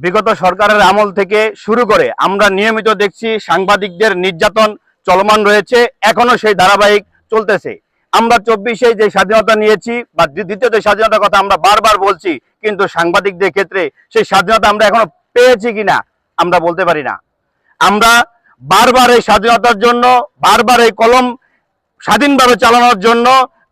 বিগত সরকারের আমল থেকে শুরু করে আমরা নিয়মিত দেখছি সাংবাদিকদের নির্যাতন চলমান রয়েছে, এখনও সেই ধারাবাহিক চলতেছে। আমরা চব্বিশে যে স্বাধীনতা নিয়েছি বা দ্বিতীয় যে স্বাধীনতার কথা আমরা বারবার বলছি, কিন্তু সাংবাদিকদের ক্ষেত্রে সেই স্বাধীনতা আমরা এখনও পেয়েছি কিনা আমরা বলতে পারি না। আমরা বারবার এই স্বাধীনতার জন্য, বারবার এই কলম স্বাধীনভাবে চালানোর জন্য,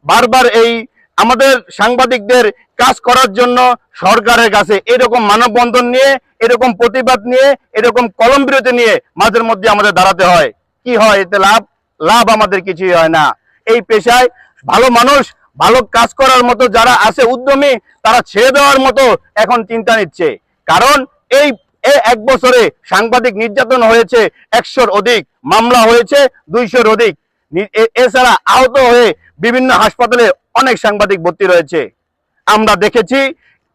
বারবার এই আমাদের সাংবাদিকদের কাজ করার জন্য সরকারের কাছে এরকম মানববন্ধন নিয়ে, এরকম প্রতিবাদ নিয়ে, এরকম কলম বিরতি নিয়ে মাঝের মধ্যে আমাদের দাঁড়াতে হয়। কি হয় এতে লাভ? লাভ আমাদের কিছুই হয় না। এই পেশায় ভালো মানুষ, ভালো কাজ করার মতো যারা আছে উদ্যমী, তারা ছেড়ে দেওয়ার মতো এখন চিন্তা নিচ্ছে। কারণ এই এক বছরে সাংবাদিক নির্যাতন হয়েছে একশোর অধিক, মামলা হয়েছে দুইশোর অধিক। এছাড়া আহত হয়ে বিভিন্ন হাসপাতালে অনেক সাংবাদিক ভর্তি রয়েছে। আমরা দেখেছি,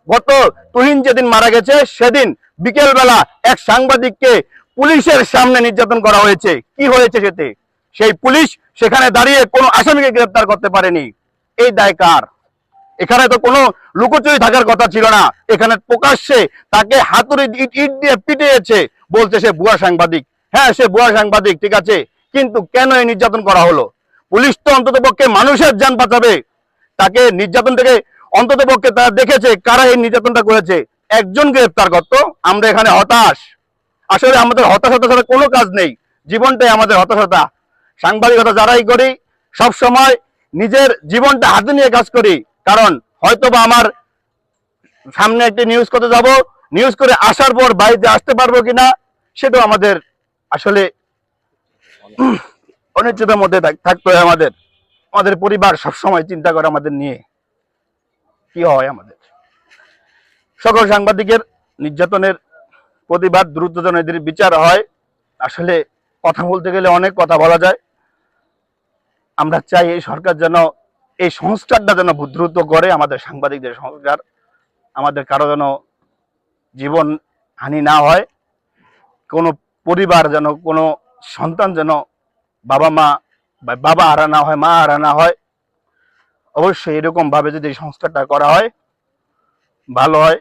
গত তুহিন যেদিন মারা গেছে, সেদিন বিকেলবেলা এক সাংবাদিককে পুলিশের সামনে নির্যাতন করা হয়েছে। কি হয়েছে সেতে? সেই পুলিশ সেখানে দাঁড়িয়ে কোনো আসামিকে গ্রেপ্তার করতে পারেনি। এই দায় কার? এখানে তো কোনো লুকোচুরি থাকার কথা ছিল না। এখানে প্রকাশ্যে তাকে হাতুড়ি ইট দিয়ে পিটিয়েছে বলছে সে ভুয়া সাংবাদিক। হ্যাঁ সে ভুয়া সাংবাদিক, ঠিক আছে। কিন্তু কেন এই নির্যাতন করা হলো? পুলিশ তো অন্তত পক্ষে মানুষের যান বাঁচাবে। তাকে নির্যাতন থেকে অন্তত পক্ষে তারা দেখেছে কারা এই নির্যাতনটা করেছে। একজন গ্রেপ্তার করত আমরা এখানে হতাশ। আসলে আমাদের হতাশতা ছাড়া কোনো কাজ নেই। জীবনটাই আমাদের হতাশতা। সাংবাদিকতা যারাই করি সব সময় নিজের জীবনটা হাতে নিয়ে কাজ করি। কারণ হয়তোবা আমার সামনে একটি নিউজ করতে যাব নিউজ করে আসার পর বাড়িতে আসতে পারব কিনা সেটাও আমাদের আসলে উম, অনিশ্চয়তার মধ্যে থাক- থাকতে হয় আমাদের। আমাদের পরিবার সবসময় চিন্তা করে আমাদের নিয়ে। কি হয় আমাদের? সকল সাংবাদিকের নির্যাতনের প্রতিবাদ দ্রুত এদের বিচার হয়। আসলে কথা বলতে গেলে অনেক কথা বলা যায়। আমরা চাই এই সরকার যেন এই সংস্কারটা যেন দ্রুত করে আমাদের সাংবাদিকদের সংস্কার, আমাদের কারও যেন জীবন হানি না হয়। কোনো পরিবার যেন, কোনো সন্তান যেন বাবা মা বা বাবা হারা না হয়, মা হারা না হয় অবশ্যই এরকম ভাবে যদি সংস্কারটা করা হয় ভালো হয়।